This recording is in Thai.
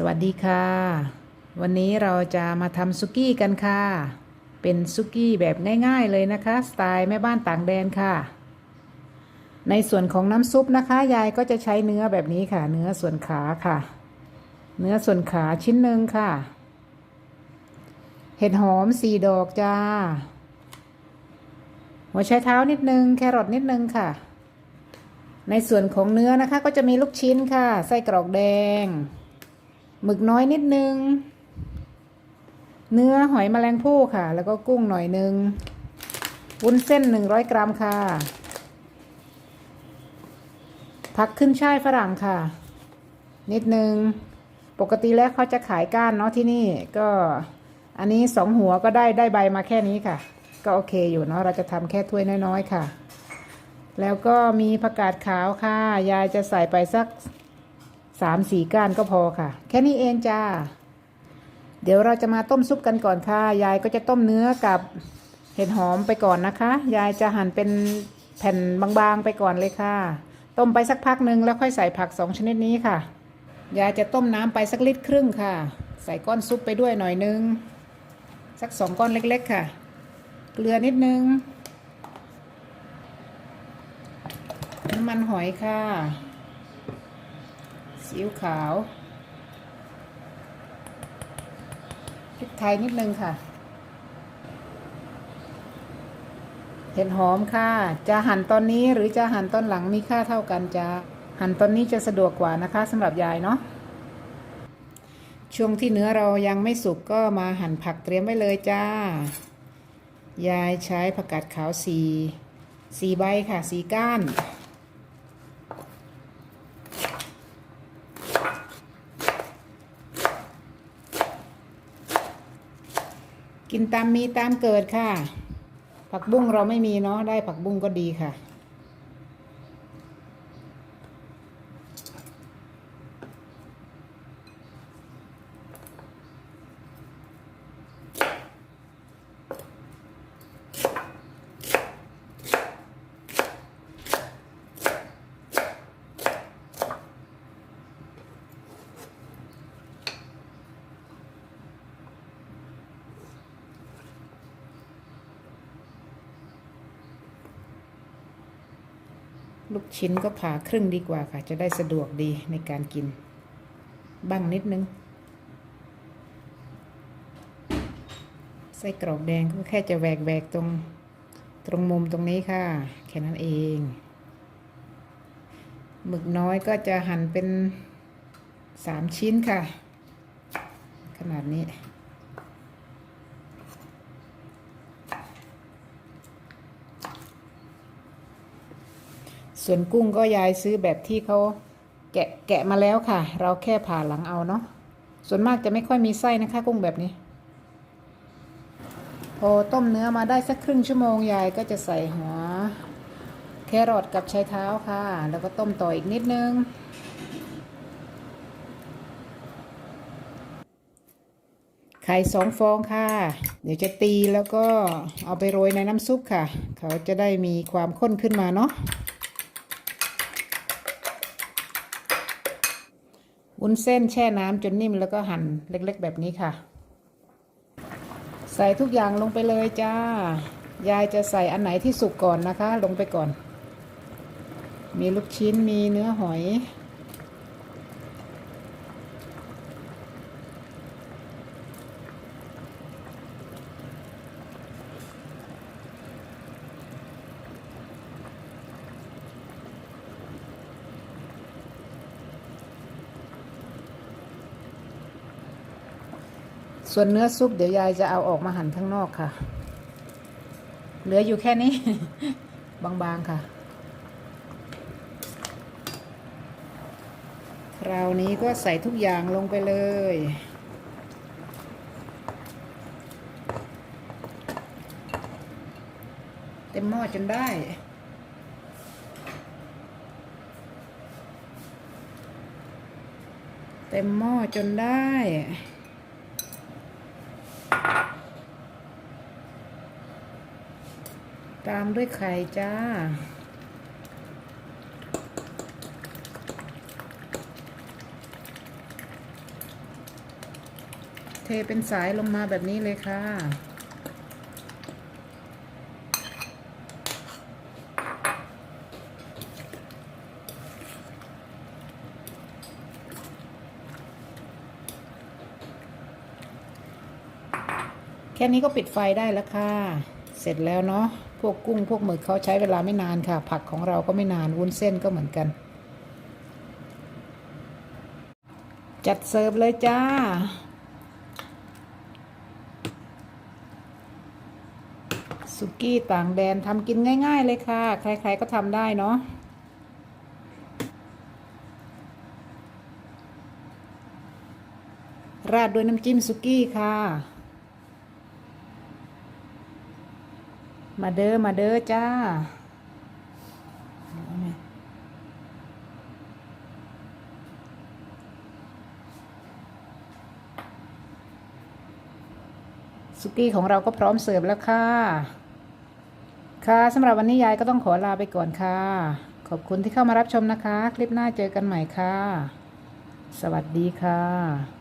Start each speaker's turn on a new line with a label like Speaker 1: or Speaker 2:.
Speaker 1: สวัสดีค่ะ วันนี้เราจะมาทำซุกี้กันค่ะ เป็นซุกี้แบบง่าย ๆเลยนะคะ สไตล์แม่บ้านต่างแดนค่ะ ในส่วนของน้ำซุปนะคะ ยายก็จะใช้เนื้อแบบนี้ค่ะ เนื้อส่วนขาค่ะ เนื้อส่วนขาชิ้นหนึ่งค่ะ เห็ดหอมสี่ดอกจ้า หัวไชเท้านิดนึง แครอทนิดนึงค่ะ ในส่วนของเนื้อนะคะ ก็จะมีลูกชิ้นค่ะ ไส้กรอกแดง หมึกน้อยนิดนึง เนื้อหอยแมลงภู่ค่ะ แล้วก็กุ้งหน่อยนึงวุ้นเส้นหนึ่งร้อยกรัมค่ะ ผักขึ้นช่ายฝรั่งค่ะ นิดนึง ปกติแล้วเขาจะขายก้านเนาะที่นี่ก็อันนี้สองหัวก็ได้ได้ใบมาแค่นี้ค่ะ ก็โอเคอยู่เนาะเราจะทำแค่ถ้วยน้อยๆค่ะ แล้วก็มีผักกาดขาวค่ะ ยายจะใส่ไปสัก สามสี่ก้านก็พอค่ะ แค่นี้เองจ้า เดี๋ยวเราจะมาต้มซุปกันก่อนค่ะ ยายก็จะต้มเนื้อกับเห็ดหอมไปก่อนนะคะ ยายจะหั่นเป็นแผ่นบางๆไปก่อนเลยค่ะ ต้มไปสักพักหนึ่งแล้วค่อยใส่ผักสองชนิดนี้ค่ะ ยายจะต้มน้ำไปสักลิตรครึ่งค่ะ ใส่ก้อนซุปไปด้วยหน่อยนึง สักสองก้อนเล็กๆค่ะ เกลือนิดนึง น้ำมันหอยค่ะ ซีอิ๊วขาวพริกไทยนิดนึงค่ะ เห็ดหอมค่ะ จะหั่นตอนนี้หรือจะหั่นตอนหลังมีค่าเท่ากันจะหั่นตอนนี้จะสะดวกกว่านะคะสำหรับยายเนาะช่วงที่เนื้อเรายังไม่สุกก็มาหั่นผักเตรียมไว้เลยจ้า ยายใช้ผักกาดขาวสีสีใบค่ะสีก้าน กินตามมีตามเกิดค่ะ ผักบุ้งเราไม่มีเนาะได้ผักบุ้งก็ดีค่ะ ลูกชิ้นก็ผ่าครึ่งดีกว่าค่ะ จะได้สะดวกดีในการกิน บ้างนิดนึง ไส้กรอกแดงก็แค่จะแหวกแหวกตรงตรงมุมตรงนี้ค่ะ แค่นั้นเอง หมึกน้อยก็จะหั่นเป็นสามชิ้นค่ะ ขนาดนี้ ส่วนกุ้งก็ยายซื้อแบบที่เขาแกะแกะมาแล้วค่ะ เราแค่ผ่าหลังเอาเนาะส่วนมากจะไม่ค่อยมีไส้นะคะ กุ้งแบบนี้ พอต้มเนื้อมาได้สักครึ่งชั่วโมงยายก็จะใส่หัวแครอทกับชายเท้าค่ะ แล้วก็ต้มต่ออีกนิดนึง ไข่สองฟองค่ะ เดี๋ยวจะตีแล้วก็เอาไปโรยในน้ำซุปค่ะ เขาจะได้มีความข้นขึ้นมาเนาะ วุ้นเส้นแช่น้ำจนนิ่มแล้วก็หั่นเล็กๆ แบบนี้ค่ะ ใส่ทุกอย่างลงไปเลยจ้า ยายจะใส่อันไหนที่สุกก่อนนะคะ ลงไปก่อน มีลูกชิ้นมีเนื้อหอย ส่วนเนื้อซุปเดี๋ยวยายจะเอาออกมาหั่นข้างนอกค่ะ เหลืออยู่แค่นี้ บางๆค่ะ คราวนี้ก็ใส่ทุกอย่างลงไปเลย เต็มหม้อจนได้เต็มหม้อจนได้ ตามด้วยไข่จ้า เทเป็นสายลงมาแบบนี้เลยค่ะแค่นี้ก็ปิดไฟได้แล้วค่ะ เสร็จแล้วเนาะ พวกกุ้งพวกหมึกเขาใช้เวลาไม่นานค่ะ ผักของเราก็ไม่นานวุ้นเส้นก็เหมือนกัน จัดเสิร์ฟเลยจ้า สุกี้ต่างแดนทำกินง่ายๆเลยค่ะ ใครๆก็ทำได้เนาะราดด้วยน้ำจิ้มสุกี้ค่ะ มาเด้อมาเด้อจ้าสุกี้ของเราก็พร้อมเสิร์ฟแล้วค่ะ ค่ะสำหรับวันนี้ยายก็ต้องขอลาไปก่อนค่ะ ขอบคุณที่เข้ามารับชมนะคะ คลิปหน้าเจอกันใหม่ค่ะ สวัสดีค่ะ